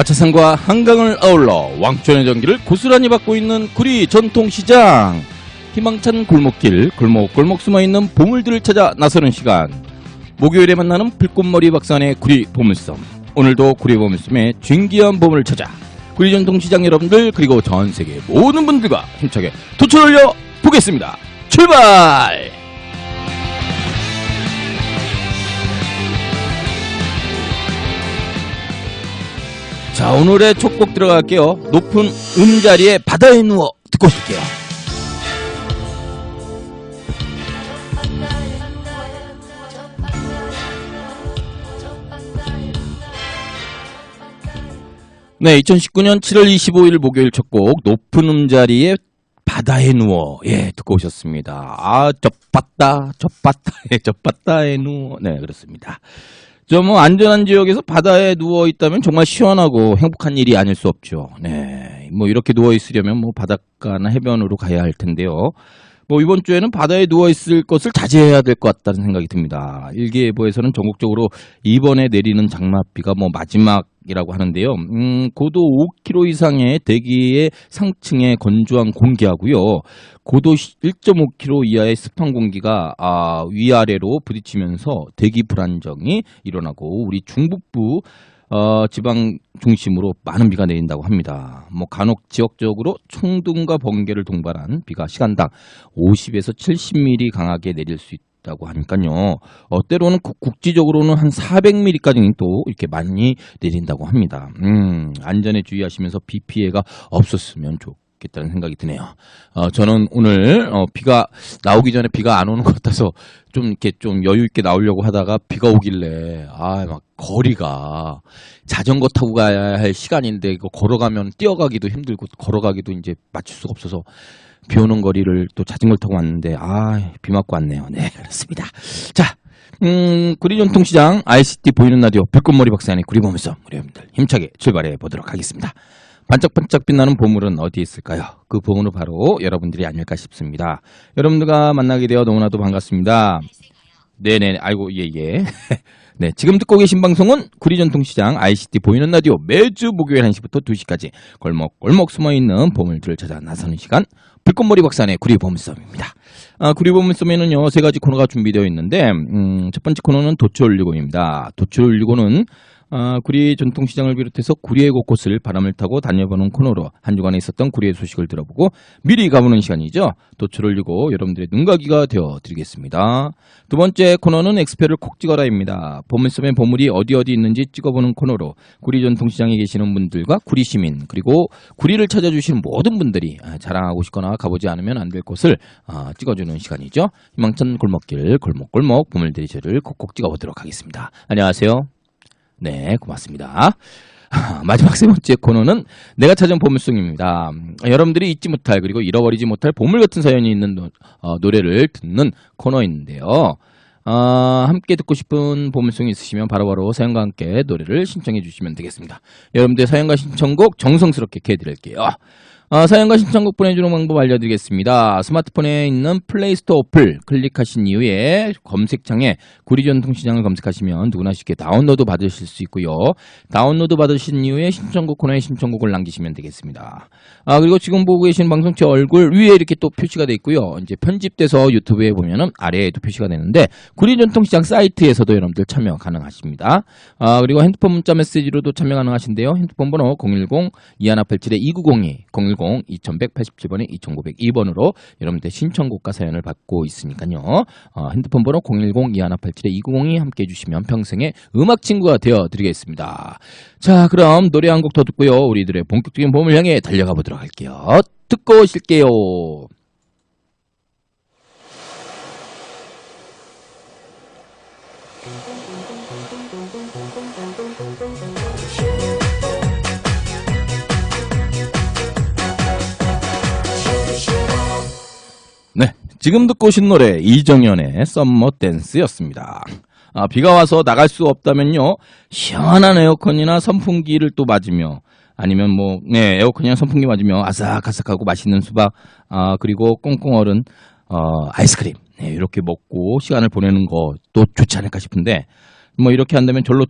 아차산과 한강을 아울러 왕천의 전기를 고스란히 받고 있는 구리 전통시장. 희망찬 골목길, 골목골목 숨어있는 보물들을 찾아 나서는 시간. 목요일에 만나는 불꽃머리 박산의 구리 보물섬. 오늘도 구리 보물섬의 진귀한 보물을 찾아 구리 전통시장 여러분들 그리고 전 세계 모든 분들과 힘차게 도출 올려 보겠습니다. 출발! 자, 오늘의 첫 곡 들어갈게요. 높은 음자리에 바다에 누워 듣고 오실게요. 네, 2019년 7월 25일 목요일 첫 곡 높은 음자리에 바다에 누워 예 듣고 오셨습니다. 아, 젖봤다, 젖봤다, 젖봤다에 누워 네 그렇습니다. 저뭐 안전한 지역에서 바다에 누워 있다면 정말 시원하고 행복한 일이 아닐 수 없죠. 네, 뭐 이렇게 누워 있으려면 뭐 바닷가나 해변으로 가야 할 텐데요. 뭐 이번 주에는 바다에 누워 있을 것을 자제해야 될 것 같다는 생각이 듭니다. 일기예보에서는 전국적으로 이번에 내리는 장맛비가 뭐 마지막 이라고 하는데요. 음, 고도 5km 이상의 대기의 상층의 건조한 공기하고요. 고도 1.5km 이하의 습한 공기가 아, 위아래로 부딪히면서 대기 불안정이 일어나고 우리 중북부 어, 지방 중심으로 많은 비가 내린다고 합니다. 뭐 간혹 지역적으로 총등과 번개를 동반한 비가 시간당 50에서 70mm 강하게 내릴 수 있다고 하니까요. 어, 때로는 국- 국지적으로는 한 400mm까지는 또 이렇게 많이 내린다고 합니다. 음, 안전에 주의하시면서 비 피해가 없었으면 좋겠다 는 생각이 드네요. 어, 저는 오늘 어, 비가 나오기 전에 비가 안 오는 것 같아서 좀 이렇게 좀 여유 있게 나오려고 하다가 비가 오길래 아 막 거리가 자전거 타고 가야 할 시간인데 이거 걸어가면 뛰어가기도 힘들고 걸어가기도 이제 맞출 수가 없어서 비 오는 거리를 또 자전거 타고 왔는데 아 비 맞고 왔네요. 네 그렇습니다. 자. 음, 구리전통시장 ICT 보이는 라디오 불꽃머리 박사의 구리보물섬 우리 여러분들 힘차게 출발해 보도록 하겠습니다. 반짝반짝 빛나는 보물은 어디 있을까요? 그 보물은 바로 여러분들이 아닐까 싶습니다. 여러분들과 만나게 되어 너무나도 반갑습니다. 네네, 아이고, 예, 예. 네, 지금 듣고 계신 방송은 구리전통시장 ICT 보이는 라디오 매주 목요일 1시부터 2시까지 골목골목 숨어있는 보물들을 찾아 나서는 시간 불꽃머리 박산의 구리보물섬입니다. 아, 구리보물섬에는요, 세 가지 코너가 준비되어 있는데, 음, 첫 번째 코너는 도추올리고입니다. 도추올리고는 아, 구리 전통시장을 비롯해서 구리의 곳곳을 바람을 타고 다녀보는 코너로 한 주간에 있었던 구리의 소식을 들어보고 미리 가보는 시간이죠. 도출을 올리고 여러분들의 눈가기가 되어 드리겠습니다. 두 번째 코너는 엑스표를 콕 찍어라입니다. 보물섬의 보물이 어디 어디 있는지 찍어보는 코너로 구리 전통시장에 계시는 분들과 구리 시민 그리고 구리를 찾아주시는 모든 분들이 아, 자랑하고 싶거나 가보지 않으면 안 될 곳을 아, 찍어주는 시간이죠. 희망찬 골목길 골목골목 보물들이 저를 콕콕 찍어보도록 하겠습니다. 안녕하세요. 네, 고맙습니다. 마지막 세 번째 코너는 내가 찾은 보물송입니다. 음, 여러분들이 잊지 못할 그리고 잃어버리지 못할 보물 같은 사연이 있는 노, 어, 노래를 듣는 코너인데요. 어, 함께 듣고 싶은 보물송이 있으시면 바로 바로 사연과 함께 노래를 신청해 주시면 되겠습니다. 여러분들 사연과 신청곡 정성스럽게 해드릴게요. 어, 사연과 신청곡 보내주는 방법 알려드리겠습니다. 스마트폰에 있는 플레이스토어 어플 클릭하신 이후에 검색창에 구리전통시장을 검색하시면 누구나 쉽게 다운로드 받으실 수 있고요. 다운로드 받으신 이후에 신청곡 코너에 신청곡을 남기시면 되겠습니다. 아, 그리고 지금 보고 계신 방송 제 얼굴 위에 이렇게 또 표시가 돼 있고요. 이제 편집돼서 유튜브에 보면은 아래에도 표시가 되는데 구리전통시장 사이트에서도 여러분들 참여 가능하십니다. 아, 그리고 핸드폰 문자 메시지로도 참여 가능하신데요. 핸드폰 번호 010-2187-2902, 010-2187번에 2902번으로 여러분들 신청곡과 사연을 받고 있으니까요. 어, 핸드폰 번호 010-2187-2902 함께 해주시면 평생의 음악 친구가 되어 드리겠습니다. 자, 그럼 노래 한 곡 더 듣고요. 우리들의 본격적인 봄을 향해 달려가 보도록 할게요. 듣고 오실게요. 지금 듣고 오신 노래 이정현의 썸머 댄스였습니다. 아, 비가 와서 나갈 수 없다면요 시원한 에어컨이나 선풍기를 또 맞으며 아니면 뭐 네, 에어컨이나 선풍기 맞으며 아삭아삭하고 맛있는 수박 아, 그리고 꽁꽁 얼은 어, 아이스크림 네, 이렇게 먹고 시간을 보내는 것도 좋지 않을까 싶은데 뭐 이렇게 한다면 절로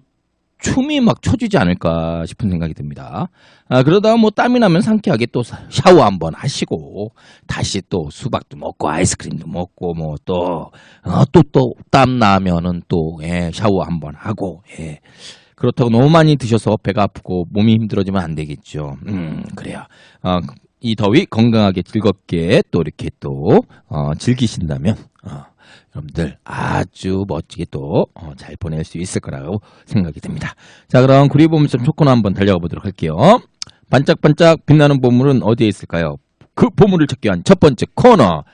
춤이 막 쳐지지 않을까 싶은 생각이 듭니다. 아, 그러다가 뭐 땀이 나면 상쾌하게 또 사- 샤워 한번 하시고, 다시 또 수박도 먹고, 아이스크림도 먹고, 뭐 또, 어, 또, 또, 땀 나면은 또, 예, 샤워 한번 하고, 예. 그렇다고 너무 많이 드셔서 배가 아프고 몸이 힘들어지면 안 되겠죠. 음, 그래요. 어, 이 더위 건강하게 즐겁게 또 이렇게 또, 어, 즐기신다면, 어, 여러분들 아주 멋지게 또 어, 잘 보낼 수 있을 거라고 생각이 듭니다. 자 그럼 구리 보물섬 초코나 한번 달려가 보도록 할게요. 반짝반짝 빛나는 보물은 어디에 있을까요? 그 보물을 찾기 위한 첫 번째 코너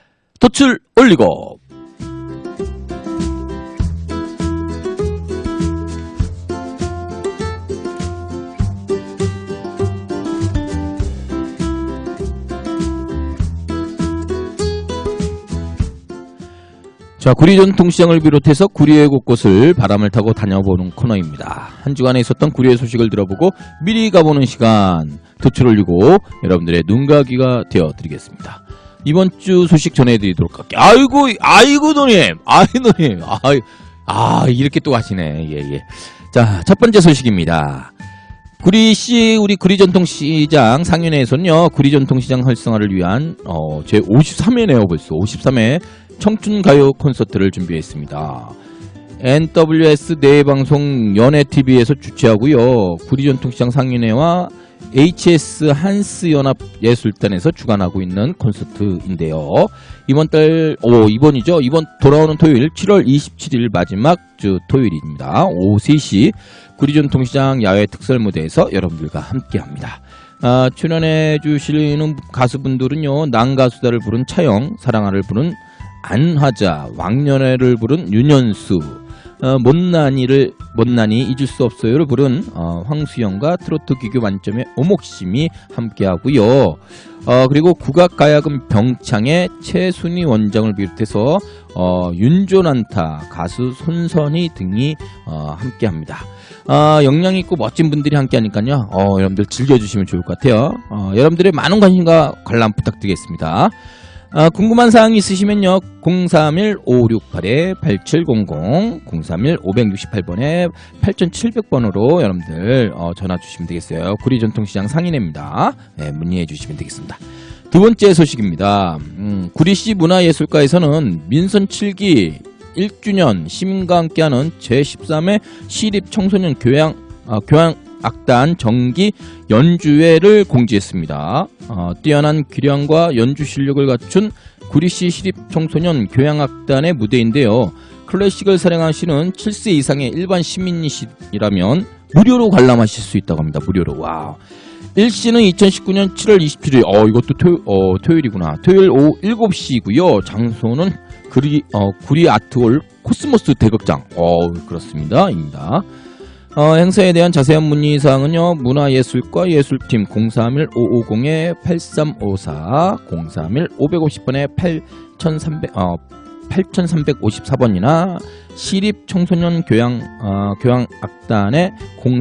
돛을 올리고 자, 구리 전통시장을 비롯해서 구리의 곳곳을 바람을 타고 다녀보는 코너입니다. 한 주간에 있었던 구리의 소식을 들어보고 미리 가보는 시간 도출 올리고 여러분들의 눈과 귀가 되어드리겠습니다. 이번 주 소식 전해드리도록 할게요. 아이고, 아이고, 누님! 아이, 누님! 아이, 아, 이렇게 또 하시네. 예, 예. 자, 첫 번째 소식입니다. 구리시 우리 구리전통시장 상인회에서는요 구리전통시장 활성화를 위한 어, 제 53회네요 벌써 53회 청춘가요 콘서트를 준비했습니다. NWS 내방송 연예TV에서 주최하고요. 구리전통시장 상인회와 HS 한스연합예술단에서 주관하고 있는 콘서트인데요. 이번 달, 오, 이번이죠. 이번 돌아오는 토요일 7월 27일 마지막 주 토요일입니다. 오후 3시 구리전통시장 야외 특설 무대에서 여러분들과 함께 합니다. 아, 출연해 주시는 가수분들은요, 난가수다를 부른 차영, 사랑아를 부른 안화자, 왕년회를 부른 윤현수, 어, 못난이를 못난이 잊을 수 없어요를 부른 어, 황수영과 트로트 기교 만점의 오목심이 함께하고요. 어, 그리고 국악가야금 병창의 최순희 원장을 비롯해서 어, 윤조난타 가수 손선희 등이 어, 함께합니다. 아, 역량 있고 멋진 분들이 함께하니까요. 어, 여러분들 즐겨주시면 좋을 것 같아요. 어, 여러분들의 많은 관심과 관람 부탁드리겠습니다. 아, 궁금한 사항 있으시면요. 031-568-8700, 031-568번에 8700번으로 여러분들 어, 전화 주시면 되겠어요. 구리전통시장 상인회입니다. 네, 문의해 주시면 되겠습니다. 두 번째 소식입니다. 음, 구리시 문화예술가에서는 민선 7기 1주년 시민과 함께하는 제13회 시립 청소년 교양, 어, 교양 악단 정기 연주회를 공지했습니다. 어, 뛰어난 기량과 연주 실력을 갖춘 구리시 시립 청소년 교향악단의 무대인데요. 클래식을 사랑하시는 7세 이상의 일반 시민이시라면 무료로 관람하실 수 있다고 합니다. 무료로. 와. 일시는 2019년 7월 27일. 어, 이것도 토요, 어, 토요일이구나. 토요일 오후 7시고요. 장소는 구리, 어, 구리 아트홀 코스모스 대극장. 어, 그렇습니다. 입니다. 어, 행사에 대한 자세한 문의 사항은요. 문화예술과 예술팀 031-550-8354, 031-550번에 8300, 어, 8354번이나 시립 청소년 교양, 어, 교향악단의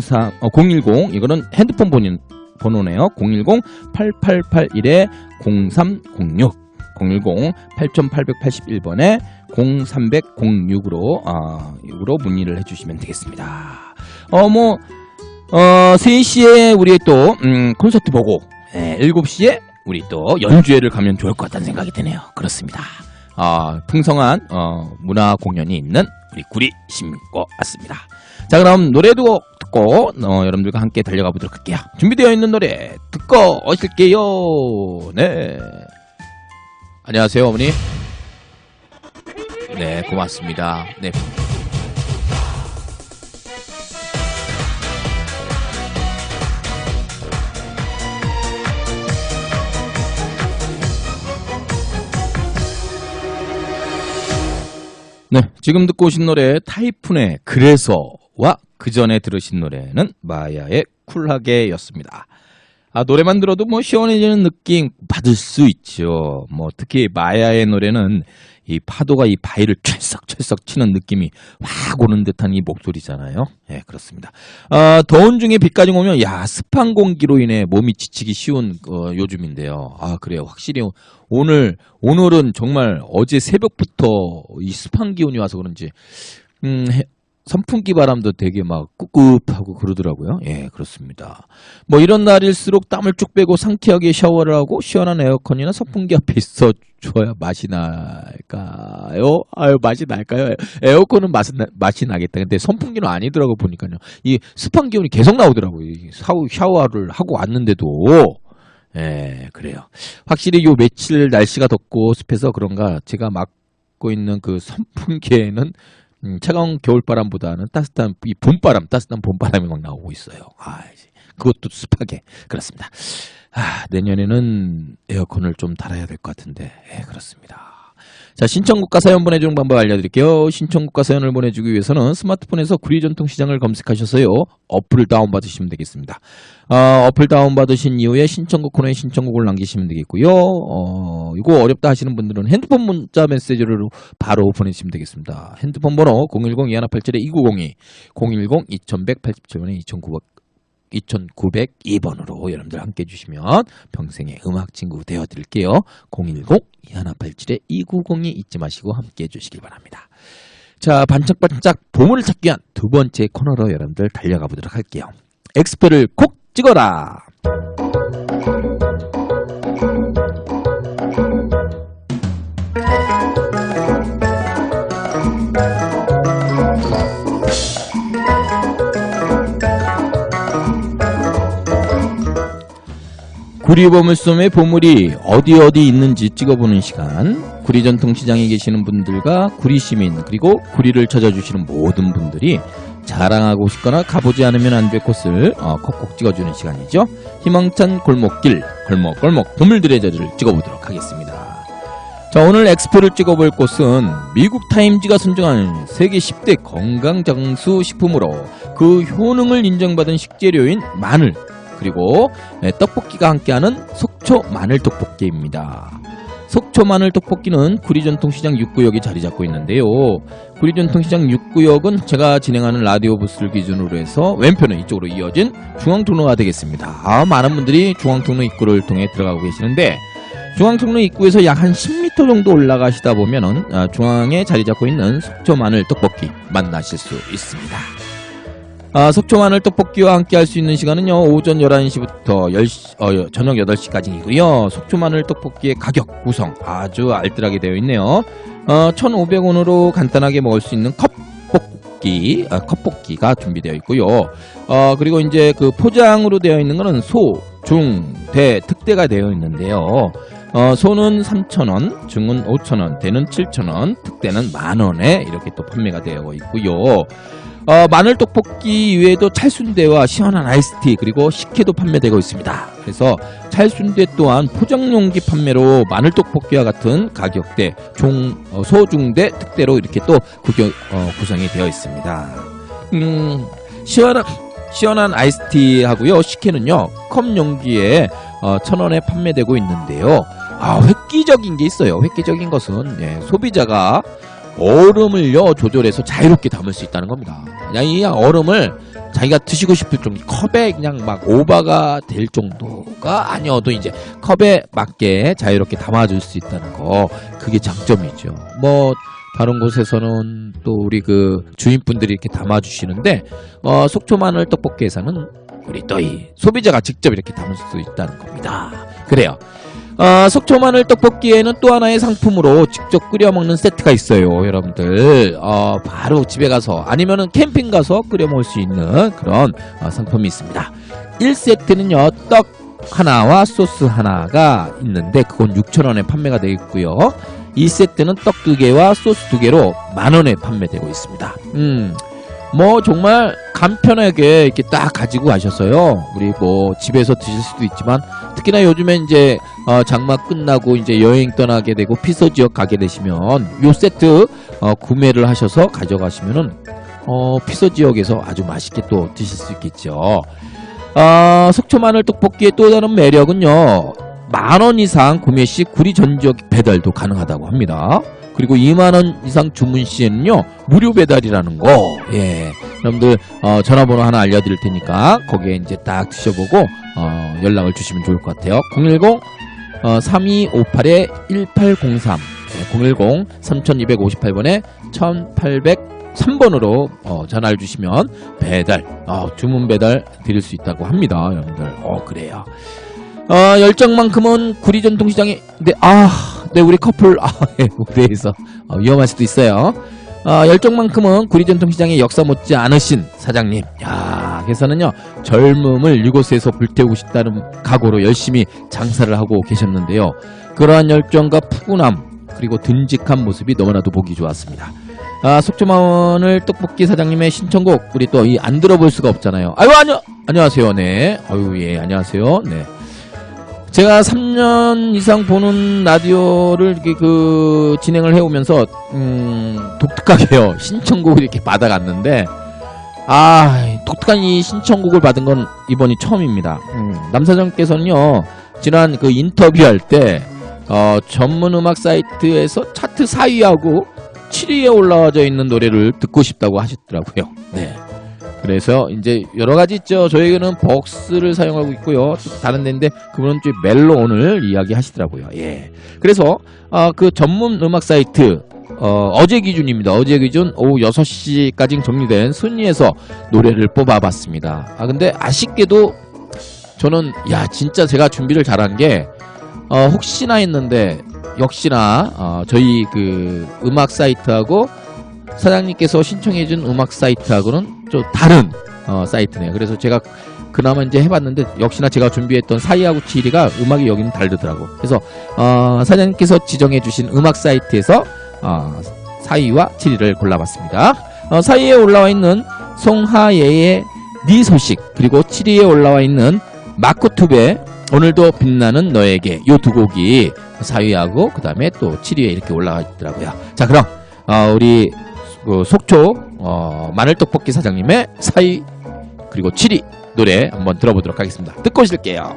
03, 어, 010, 이거는 핸드폰 번인, 번호네요. 010-8881-0306, 010-8881번에 0306으로, 어, 으로 문의를 해주시면 되겠습니다. 어, 뭐, 어, 3시에 우리 또, 음, 콘서트 보고, 예, 7시에 우리 또 연주회를 가면 좋을 것 같다는 생각이 드네요. 그렇습니다. 어, 풍성한, 어, 문화 공연이 있는 우리 구리 시민과 같습니다. 자, 그럼 노래도 듣고, 어, 여러분들과 함께 달려가 보도록 할게요. 준비되어 있는 노래 듣고 오실게요. 네. 안녕하세요, 어머니. 네, 고맙습니다. 네. 네, 지금 듣고 오신 노래 타이푼의 그래서와 그 전에 들으신 노래는 마야의 쿨하게였습니다. 아, 노래만 들어도 뭐 시원해지는 느낌 받을 수 있죠. 뭐 특히 마야의 노래는 이 파도가 이 바위를 철썩철썩 치는 느낌이 확 오는 듯한 이 목소리잖아요. 예, 그렇습니다. 아, 더운 중에 비까지 오면 야 습한 공기로 인해 몸이 지치기 쉬운 어, 요즘인데요. 아 그래요. 확실히 오늘 오늘은 정말 어제 새벽부터 이 습한 기온이 와서 그런지 음, 해- 선풍기 바람도 되게 막 꿉꿉하고 그러더라고요. 예, 그렇습니다. 뭐 이런 날일수록 땀을 쭉 빼고 상쾌하게 샤워를 하고 시원한 에어컨이나 선풍기 앞에 있어 줘야 맛이 날까요? 아유, 맛이 날까요? 에어컨은 맛, 맛이 나겠다. 근데 선풍기는 아니더라고 보니까요. 이 습한 기운이 계속 나오더라고요. 이 샤워, 샤워를 하고 왔는데도. 예, 그래요. 확실히 요 며칠 날씨가 덥고 습해서 그런가 제가 맡고 있는 그 선풍기에는 음, 차가운 겨울바람보다는 따뜻한 이 봄바람, 따뜻한 봄바람이 막 나오고 있어요. 아, 그것도 습하게 그렇습니다. 아, 내년에는 에어컨을 좀 달아야 될 것 같은데, 예, 그렇습니다. 자, 신청국가 사연 보내주는 방법 알려드릴게요. 신청국가 사연을 보내주기 위해서는 스마트폰에서 구리 전통 시장을 검색하셔서요. 어플을 다운 받으시면 되겠습니다. 어, 어플 다운 받으신 이후에 신청곡 코너에 신청곡을 남기시면 되겠고요. 어, 이거 어렵다 하시는 분들은 핸드폰 문자 메시지로 바로 보내주시면 되겠습니다. 핸드폰 번호 010-2187-2902, 010-2187번에 2900 2902번으로 여러분들 함께 해주시면 평생의 음악 친구 되어드릴게요. 010-2187-2902 잊지 마시고 함께 해주시길 바랍니다. 자, 반짝반짝 보물을 찾기 위한 두 번째 코너로 여러분들 달려가 보도록 할게요. 엑스표를 콕 찍어라! 구리 보물섬의 보물이 어디 어디 있는지 찍어보는 시간. 구리 전통시장에 계시는 분들과 구리 시민 그리고 구리를 찾아주시는 모든 분들이 자랑하고 싶거나 가보지 않으면 안 될 곳을 어, 콕콕 찍어주는 시간이죠. 희망찬 골목길 골목골목 보물들의 저주를 찍어보도록 하겠습니다. 자 오늘 엑스포를 찍어볼 곳은 미국 타임지가 선정한 세계 10대 건강장수 식품으로 그 효능을 인정받은 식재료인 마늘 그리고 네, 떡볶이가 함께하는 속초 마늘 떡볶이입니다. 속초 마늘 떡볶이는 구리전통시장 6구역이 자리 잡고 있는데요. 구리전통시장 6구역은 제가 진행하는 라디오 부스를 기준으로 해서 왼편은 이쪽으로 이어진 중앙통로가 되겠습니다. 아, 많은 분들이 중앙통로 입구를 통해 들어가고 계시는데 중앙통로 입구에서 약 한 10m 정도 올라가시다 보면 은 아, 중앙에 자리 잡고 있는 속초 마늘 떡볶이 만나실 수 있습니다. 아, 속초 마늘 떡볶이와 함께 할 수 있는 시간은요, 오전 11시부터 10시, 어, 저녁 8시까지이고요. 속초 마늘 떡볶이의 가격, 구성 아주 알뜰하게 되어 있네요. 어, 1,500원으로 간단하게 먹을 수 있는 컵볶이, 아, 컵볶이가 준비되어 있고요. 어, 그리고 이제 그 포장으로 되어 있는 거는 소, 중, 대, 특대가 되어 있는데요. 어, 소는 3,000원, 중은 5,000원, 대는 7,000원, 특대는 만원에 이렇게 또 판매가 되어 있고요. 어, 마늘 떡볶이 외에도 찰순대와 시원한 아이스티 그리고 식혜도 판매되고 있습니다. 그래서 찰순대 또한 포장용기 판매로 마늘 떡볶이와 같은 가격대 종 어, 소중대 특대로 이렇게 또 구겨, 어, 구성이 되어 있습니다. 음, 시원한 시원한 아이스티 하고요 식혜는요 컵 용기에 어, 천 원에 판매되고 있는데요. 아 획기적인 게 있어요. 획기적인 것은 예, 소비자가 얼음을요 조절해서 자유롭게 담을 수 있다는 겁니다. 그냥 이 얼음을 자기가 드시고 싶을 정도 컵에 그냥 막 오버가 될 정도가 아니어도 이제 컵에 맞게 자유롭게 담아줄 수 있다는 거 그게 장점이죠. 뭐 다른 곳에서는 또 우리 그 주인분들이 이렇게 담아주시는데 어, 속초 마늘 떡볶이에서는 우리 또이 소비자가 직접 이렇게 담을 수 있다는 겁니다. 그래요. 아, 속초 마늘 떡볶이에는 또 하나의 상품으로 직접 끓여 먹는 세트가 있어요, 여러분들. 어, 바로 집에 가서 아니면은 캠핑 가서 끓여 먹을 수 있는 그런 어, 상품이 있습니다. 1세트는요, 떡 하나와 소스 하나가 있는데 그건 6,000원에 판매가 되어 있고요. 2세트는 떡두 개와 소스 두 개로 만 원에 판매되고 있습니다. 음. 뭐 정말 간편하게 이렇게 딱 가지고 가셨어요. 우리 뭐 집에서 드실 수도 있지만 특히나 요즘에 이제 어, 장마 끝나고 이제 여행 떠나게 되고 피서 지역 가게 되시면 요 세트 어, 구매를 하셔서 가져가시면은 어, 피서 지역에서 아주 맛있게 또 드실 수 있겠죠. 아, 속초 마늘 떡볶이의 또 다른 매력은요. 만 원 이상 구매 시 구리 전 지역 배달도 가능하다고 합니다. 그리고 2만 원 이상 주문 시에는요 무료 배달이라는 거. 예, 여러분들 어, 전화번호 하나 알려드릴 테니까 거기에 이제 딱 드셔보고 어, 연락을 주시면 좋을 것 같아요. 010 어, 3258에 1803 네, 010 3258번에 1800 3번으로 어, 전화를 주시면 배달, 어, 주문 배달 드릴 수 있다고 합니다. 여러분들. 어, 그래요. 어, 열정만큼은 구리 전통시장에, 네, 아, 네, 우리 커플, 아, 예, 무대에서 어, 위험할 수도 있어요. 어, 열정만큼은 구리 전통시장의 역사 못지 않으신 사장님. 야, 그래서는요, 젊음을 이곳에서 불태우고 싶다는 각오로 열심히 장사를 하고 계셨는데요. 그러한 열정과 푸근함, 그리고 듬직한 모습이 너무나도 보기 좋았습니다. 아, 속초마을 떡볶이 사장님의 신청곡, 우리 또 이 안 들어볼 수가 없잖아요. 아유, 안녕, 안녕하세요. 네. 아유, 예, 안녕하세요. 네. 제가 3년 이상 보는 라디오를 이렇게 그 진행을 해오면서 음, 독특하게요 신청곡을 이렇게 받아갔는데 아 독특한 이 신청곡을 받은 건 이번이 처음입니다. 음, 남사장께서는요 지난 그 인터뷰할 때 어, 전문 음악 사이트에서 차트 4위하고 7위에 올라와져 있는 노래를 듣고 싶다고 하셨더라고요. 네. 그래서 이제 여러 가지 있죠. 저에게는 벅스를 사용하고 있고요. 또 다른 데인데 그분은 좀 멜론을 이야기하시더라고요. 예. 그래서 아, 그 전문 음악 사이트 어, 제 기준입니다. 어제 기준 오후 6시까지 정리된 순위에서 노래를 뽑아봤습니다. 아 근데 아쉽게도 저는 야 진짜 제가 준비를 잘한 게 어, 혹시나 했는데 역시나 어, 저희 그 음악 사이트하고 사장님께서 신청해준 음악 사이트하고는 좀 다른 어, 사이트네요. 그래서 제가 그나마 이제 해봤는데 역시나 제가 준비했던 4위하고 7위가 음악이 여기는 다르더라고. 그래서 어, 사장님께서 지정해주신 음악 사이트에서 어, 4위와 7위를 골라봤습니다. 어, 4위에 올라와 있는 송하예의 네 소식 그리고 7위에 올라와 있는 마코투베 오늘도 빛나는 너에게 요 두 곡이 4위하고 그 다음에 또 7위에 이렇게 올라가 있더라고요. 자 그럼 어, 우리 그 속초 어, 마늘떡볶이 사장님의 4위 그리고 7위 노래 한번 들어보도록 하겠습니다. 듣고 오실게요.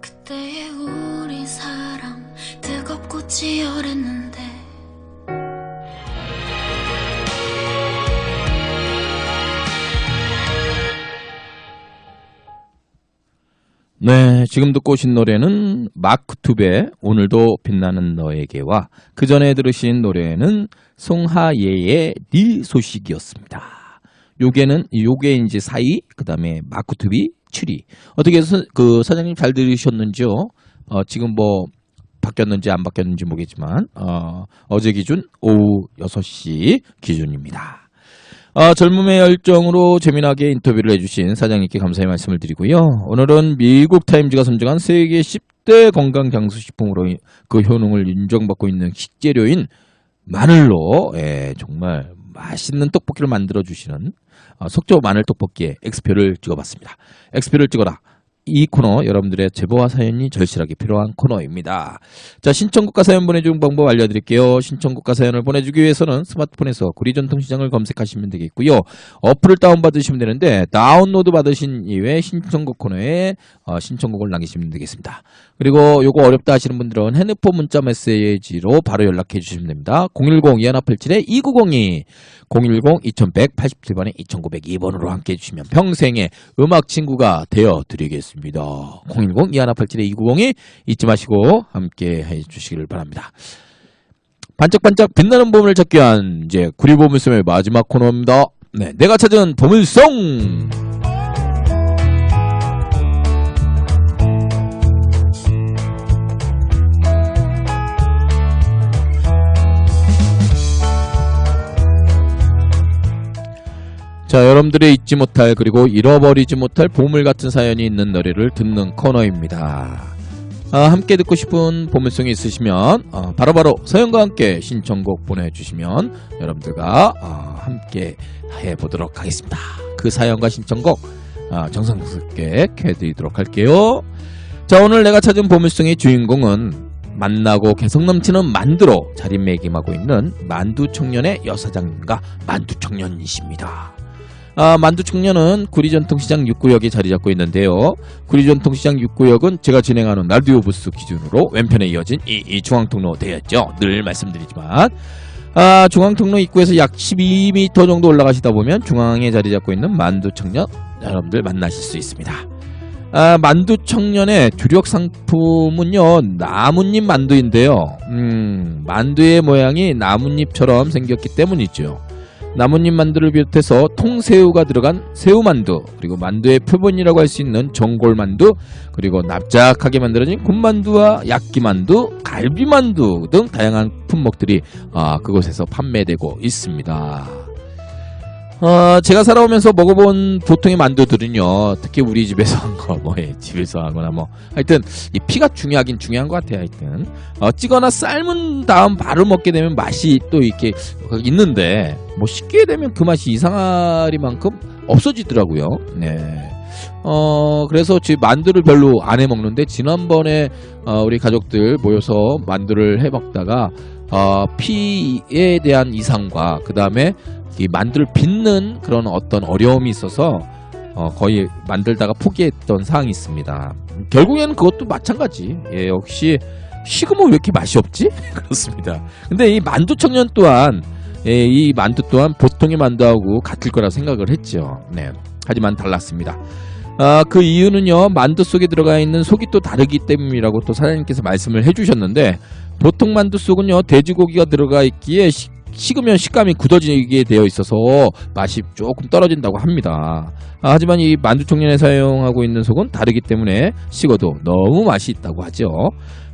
그때의 우리 사랑 뜨겁고 치열했는 네, 지금 듣고 오신 노래는 마크 투베 오늘도 빛나는 너에게와 그 전에 들으신 노래는 송하예의 네 소식이었습니다. 요게는 요게 이제 사이 그다음에 마크 투비 7위. 어떻게 서, 그 사장님 잘 들으셨는지요? 어, 지금 뭐 바뀌었는지 안 바뀌었는지 모르겠지만 어, 어제 기준 오후 6시 기준입니다. 아, 젊음의 열정으로 재미나게 인터뷰를 해주신 사장님께 감사의 말씀을 드리고요. 오늘은 미국 타임즈가 선정한 세계 10대 건강 장수식품으로 이- 그 효능을 인정받고 있는 식재료인 마늘로 예, 정말 맛있는 떡볶이를 만들어 주시는 아, 속초 마늘 떡볶이에 X표를 찍어봤습니다. X표를 찍어라. 이 코너 여러분들의 제보와 사연이 절실하게 필요한 코너입니다. 자 신청국가 사연 보내주는 방법 알려드릴게요. 신청국가 사연을 보내주기 위해서는 스마트폰에서 구리전통시장을 검색하시면 되겠고요. 어플을 다운받으시면 되는데 다운로드 받으신 이후에 신청곡 코너에 어, 신청곡을 남기시면 되겠습니다. 그리고 요거 어렵다 하시는 분들은 핸드폰 문자 메시지로 바로 연락해 주시면 됩니다. 010-2187-2902 010-2187번에 2902번으로 함께 해주시면 평생의 음악 친구가 되어 드리겠습니다. 010-2187-2902 잊지 마시고 함께 해주시기를 바랍니다. 반짝반짝 빛나는 보물을 찾기 위한 이제 구리 보물섬의 마지막 코너입니다. 네, 내가 찾은 보물송! 자, 여러분들의 잊지 못할 그리고 잃어버리지 못할 보물 같은 사연이 있는 노래를 듣는 코너입니다. 아, 함께 듣고 싶은 보물송이 있으시면 어, 바로바로 사연과 함께 신청곡 보내주시면 여러분들과 어, 함께 해보도록 하겠습니다. 그 사연과 신청곡 아, 정성스럽게 해드리도록 할게요. 자 오늘 내가 찾은 보물송의 주인공은 만나고 개성 넘치는 만두로 자리매김하고 있는 만두 청년의 여사장님과 만두 청년이십니다. 아, 만두 청년은 구리전통시장 6구역에 자리 잡고 있는데요. 구리전통시장 6구역은 제가 진행하는 라디오 부스 기준으로 왼편에 이어진 이, 이 중앙통로 되었죠. 늘 말씀드리지만. 아, 중앙통로 입구에서 약 12m 정도 올라가시다 보면 중앙에 자리 잡고 있는 만두 청년 여러분들 만나실 수 있습니다. 아, 만두 청년의 주력 상품은요 나뭇잎 만두인데요. 음, 만두의 모양이 나뭇잎처럼 생겼기 때문이죠. 나뭇잎 만두를 비롯해서 통새우가 들어간 새우만두 그리고 만두의 표본이라고 할 수 있는 전골만두 그리고 납작하게 만들어진 군만두와 야끼만두, 갈비만두 등 다양한 품목들이 아, 그곳에서 판매되고 있습니다. 어, 제가 살아오면서 먹어본 보통의 만두들은요, 특히 우리 집에서 한 거, 뭐, 예, 집에서 하거나 뭐, 하여튼, 이 피가 중요하긴 중요한 것 같아요, 하여튼. 어, 찌거나 삶은 다음 바로 먹게 되면 맛이 또 이렇게 있는데, 뭐, 식게 되면 그 맛이 이상하리만큼 없어지더라고요. 네. 어, 그래서 지금 만두를 별로 안 해 먹는데, 지난번에, 어, 우리 가족들 모여서 만두를 해 먹다가, 어, 피에 대한 이상과, 그 다음에 이 만두를 빚는 그런 어떤 어려움이 있어서 어, 거의 만들다가 포기했던 사항이 있습니다. 결국에는 그것도 마찬가지. 예, 역시 식으면 왜 이렇게 맛이 없지? 그렇습니다. 근데 이 만두 청년 또한 예, 이 만두 또한 보통의 만두하고 같을 거라 생각을 했죠. 네. 하지만 달랐습니다. 아, 그 이유는요, 만두 속에 들어가 있는 속이 또 다르기 때문이라고 또 사장님께서 말씀을 해주셨는데, 보통 만두 속은요, 돼지고기가 들어가 있기에 식- 식으면 식감이 굳어지게 되어 있어서 맛이 조금 떨어진다고 합니다. 아, 하지만 이 만두 청년에 사용하고 있는 속은 다르기 때문에 식어도 너무 맛이 있다고 하죠.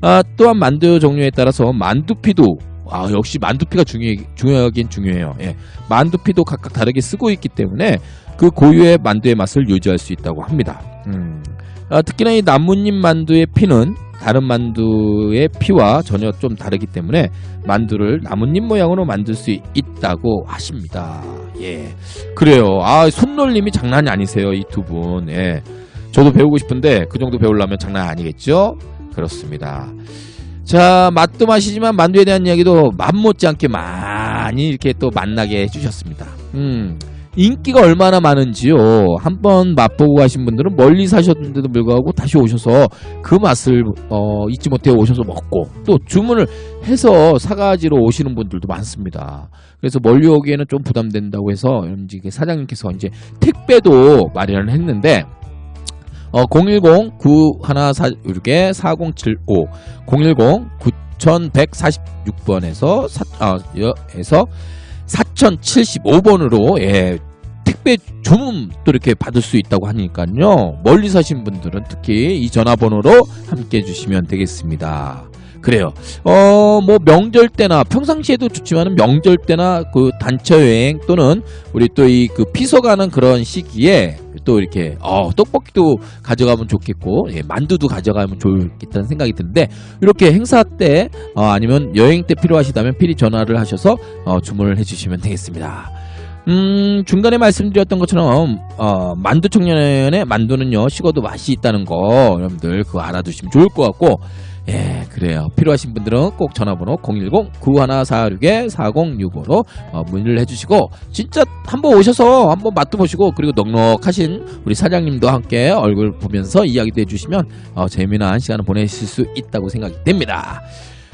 아, 또한 만두 종류에 따라서 만두피도 아, 역시 만두피가 중요, 중요하긴 중요해요. 예. 만두피도 각각 다르게 쓰고 있기 때문에 그 고유의 만두의 맛을 유지할 수 있다고 합니다. 음. 아, 특히나 이 나뭇잎 만두의 피는 다른 만두의 피와 전혀 좀 다르기 때문에 만두를 나뭇잎 모양으로 만들 수 있다고 하십니다. 예. 그래요. 아, 손놀림이 장난이 아니세요, 이 두 분. 예. 저도 배우고 싶은데 그 정도 배우려면 장난 아니겠죠? 그렇습니다. 자, 맛도 맛이지만 만두에 대한 이야기도 맛 못지않게 많이 이렇게 또 만나게 해주셨습니다. 음, 인기가 얼마나 많은지요. 한번 맛보고 가신 분들은 멀리 사셨는데도 불구하고 다시 오셔서 그 맛을 어, 잊지 못해 오셔서 먹고 또 주문을 해서 사가지로 오시는 분들도 많습니다. 그래서 멀리 오기에는 좀 부담된다고 해서 이제 사장님께서 이제 택배도 마련을 했는데 어, 010-9146-4075 010-9146번에서 사, 아, 여, 에서 4075번으로 예, 택배 주문 또 이렇게 받을 수 있다고 하니까요. 멀리 사신 분들은 특히 이 전화번호로 함께 해주시면 되겠습니다. 그래요. 어, 뭐 명절 때나 평상시에도 좋지만은 명절 때나 그 단체 여행 또는 우리 또 이 그 피서 가는 그런 시기에 또 이렇게 어, 떡볶이도 가져가면 좋겠고 예, 만두도 가져가면 좋겠다는 생각이 드는데 이렇게 행사 때 어, 아니면 여행 때 필요하시다면 미리 전화를 하셔서 어, 주문을 해주시면 되겠습니다. 음, 중간에 말씀드렸던 것처럼, 어, 만두 청년의 만두는요, 식어도 맛이 있다는 거, 여러분들 그거 알아두시면 좋을 것 같고, 예, 그래요. 필요하신 분들은 꼭 전화번호 010-9146-4065로 어, 문의를 해주시고, 진짜 한번 오셔서 한번 맛도 보시고, 그리고 넉넉하신 우리 사장님도 함께 얼굴 보면서 이야기도 해주시면, 어, 재미난 시간을 보내실 수 있다고 생각이 됩니다.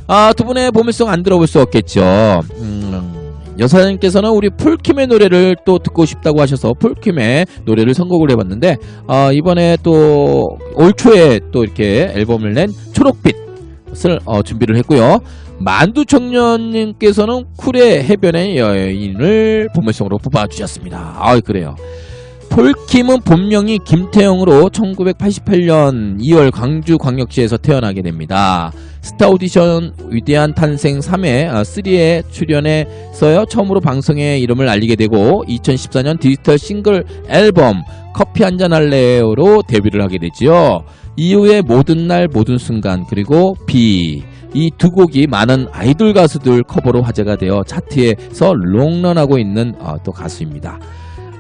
아, 두 분의 보물송 안 들어볼 수 없겠죠. 음, 여사님께서는 우리 폴킴의 노래를 또 듣고 싶다고 하셔서 폴킴의 노래를 선곡을 해봤는데 어, 이번에 또 올 초에 또 이렇게 앨범을 낸 초록빛을 어, 준비를 했고요. 만두 청년님께서는 쿨의 해변의 여인을 보물송으로 뽑아주셨습니다. 아 그래요. 폴킴은 본명이 김태형으로 1988년 2월 광주광역시에서 태어나게 됩니다. 스타 오디션 위대한 탄생 3회, 3에 출연해서요, 처음으로 방송에 이름을 알리게 되고, 2014년 디지털 싱글 앨범 커피 한잔 할래요로 데뷔를 하게 되지요. 이후에 모든 날 모든 순간, 그리고 비, 이 두 곡이 많은 아이돌 가수들 커버로 화제가 되어 차트에서 롱런하고 있는 어, 또 가수입니다.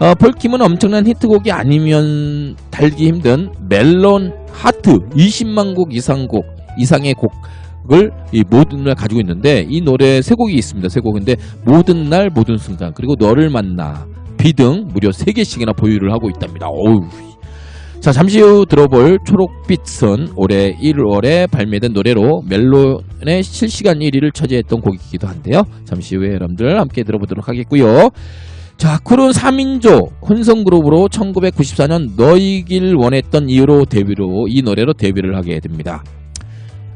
어, 폴킴은 엄청난 히트곡이 아니면 달기 힘든 멜론 하트 20만 곡 이상 곡 이상의 곡을 이 모든 날 가지고 있는데 이 노래 세 곡이 있습니다. 세 곡인데 모든 날 모든 순간 그리고 너를 만나 비등 무려 세 개씩이나 보유를 하고 있답니다. 어우. 자 잠시 후 들어볼 초록빛은 올해 1월에 발매된 노래로 멜론의 실시간 1위를 차지했던 곡이기도 한데요. 잠시 후에 여러분들 함께 들어보도록 하겠고요. 자, 쿨은 3인조 혼성 그룹으로 1994년 너이길 원했던 이유로 데뷔로 이 노래로 데뷔를 하게 됩니다.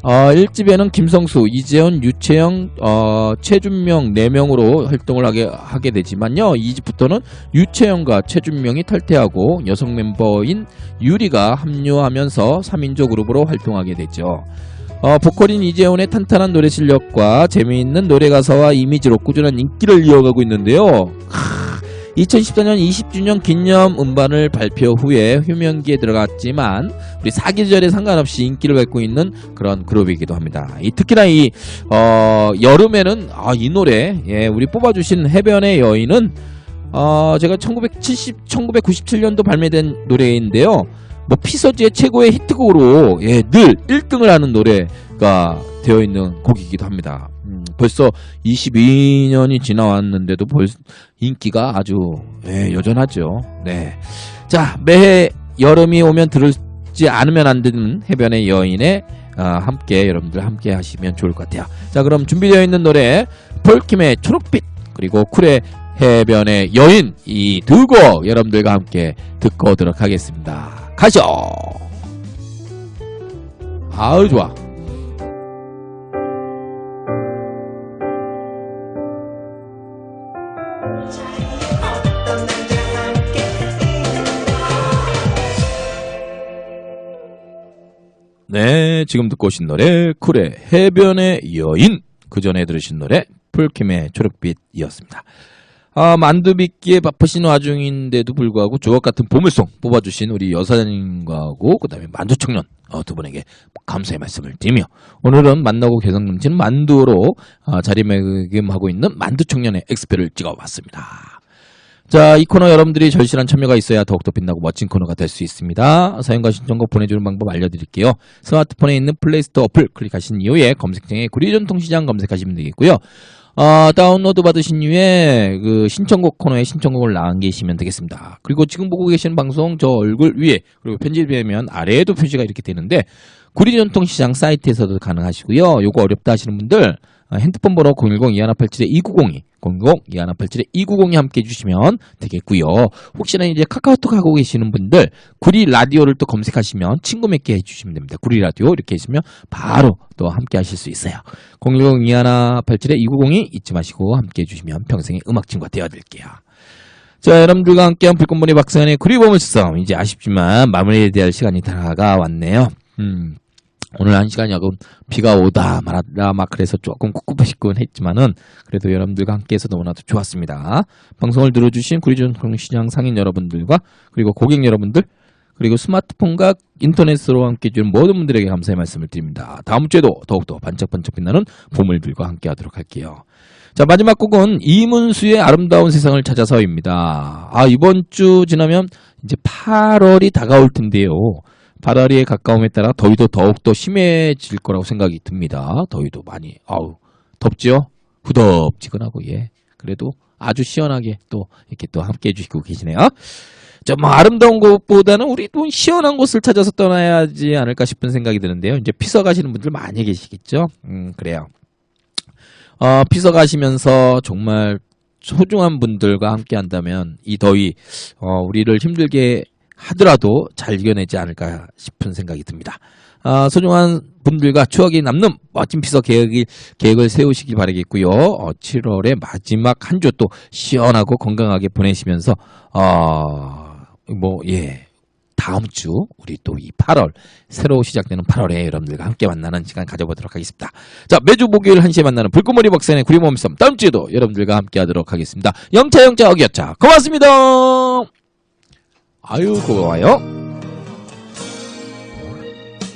어, 1집에는 김성수, 이재현, 유채영, 어, 최준명 4명으로 활동을 하게, 하게 되지만요. 2집부터는 유채영과 최준명이 탈퇴하고 여성 멤버인 유리가 합류하면서 3인조 그룹으로 활동하게 되죠. 어, 보컬인 이재훈의 탄탄한 노래 실력과 재미있는 노래 가사와 이미지로 꾸준한 인기를 이어가고 있는데요. 크, 2014년 20주년 기념 음반을 발표 후에 휴명기에 들어갔지만 우리 사계절에 상관없이 인기를 받고 있는 그런 그룹이기도 합니다. 이 특히나 이 어, 여름에는 아, 이 노래 예, 우리 뽑아주신 해변의 여인은 어, 제가 1970, 1997년도 발매된 노래인데요. 뭐 피서지의 최고의 히트곡으로 예, 늘 1등을 하는 노래가 되어 있는 곡이기도 합니다. 음, 벌써 22년이 지나왔는데도 벌써 인기가 아주 예, 여전하죠. 네. 자, 매해 여름이 오면 들을지 않으면 안 되는 해변의 여인에 아, 함께 여러분들 함께 하시면 좋을 것 같아요. 자, 그럼 준비되어 있는 노래 폴킴의 초록빛 그리고 쿨의 해변의 여인 이 두 곡 여러분들과 함께 듣고 오도록 하겠습니다. 가죠. 아우 좋아. 네, 지금 듣고 오신 노래 쿨의 해변의 여인. 그 전에 들으신 노래 풀킴의 초록빛이었습니다. 아, 만두빚기에 바쁘신 와중인데도 불구하고 주옥 같은 보물송 뽑아주신 우리 여사님과고 그다음에 만두 청년 어, 두 분에게 감사의 말씀을 드리며 오늘은 만나고 개성 넘치는 만두로 아, 자리매김하고 있는 만두 청년의 엑스표를 찍어봤습니다. 자, 이 코너 여러분들이 절실한 참여가 있어야 더욱더 빛나고 멋진 코너가 될 수 있습니다. 사연과 신청곡 보내주는 방법 알려드릴게요. 스마트폰에 있는 플레이스토어 어플 클릭하신 이후에 검색창에 구리전통시장 검색하시면 되겠고요. 어, 다운로드 받으신 이후에 그 신청곡 코너에 신청곡을 남기시면 되겠습니다. 그리고 지금 보고 계시는 방송 저 얼굴 위에 그리고 편집되면 아래에도 표시가 이렇게 되는데 구리전통시장 사이트에서도 가능하시고요. 요거 어렵다 하시는 분들 어, 핸드폰 번호 010-2187-2902 010-2187-2902 함께 해주시면 되겠고요. 혹시나 이제 카카오톡 하고 계시는 분들 구리 라디오를 또 검색하시면 친구 맺게 해주시면 됩니다. 구리 라디오 이렇게 해주시면 바로 또 함께 하실 수 있어요. 010-2187-2902 잊지 마시고 함께 해주시면 평생의 음악 친구가 되어드릴게요. 자, 여러분들과 함께한 불꽃머리 박사연의 구리보물섬 이제 아쉽지만 마무리해야 될 시간이 다가왔네요. 음, 오늘 한 시간 약은 비가 오다 말았다 막 그래서 조금 꿉꿉하시곤 했지만은 그래도 여러분들과 함께해서 너무나도 좋았습니다. 방송을 들어주신 구리전통시장 상인 여러분들과 그리고 고객 여러분들 그리고 스마트폰과 인터넷으로 함께 해주는 모든 분들에게 감사의 말씀을 드립니다. 다음 주에도 더욱더 반짝반짝 빛나는 보물들과 함께 하도록 할게요. 자, 마지막 곡은 이문수의 아름다운 세상을 찾아서입니다. 아, 이번 주 지나면 이제 8월이 다가올 텐데요. 8월에 가까움에 따라 더위도 더욱더 심해질 거라고 생각이 듭니다. 더위도 많이, 아우, 덥죠? 후덥지근하고, 예. 그래도 아주 시원하게 또 이렇게 또 함께 해주시고 계시네요. 좀 아름다운 곳보다는 우리 또 시원한 곳을 찾아서 떠나야 하지 않을까 싶은 생각이 드는데요. 이제 피서 가시는 분들 많이 계시겠죠? 음, 그래요. 어, 피서 가시면서 정말 소중한 분들과 함께 한다면 이 더위, 어, 우리를 힘들게 하더라도 잘 이겨내지 않을까 싶은 생각이 듭니다. 아, 소중한 분들과 추억이 남는 멋진 피서 계획이, 계획을 세우시기 바라겠고요. 어, 7월의 마지막 한 주 또 시원하고 건강하게 보내시면서 어, 뭐 예. 다음 주 우리 또 이 8월 새로 시작되는 8월에 여러분들과 함께 만나는 시간 가져보도록 하겠습니다. 자 매주 목요일 1시에 만나는 불꽃머리 박사의 구리몸섬 다음 주에도 여러분들과 함께 하도록 하겠습니다. 영차 영차 어기였자 고맙습니다. 아유 고마워요.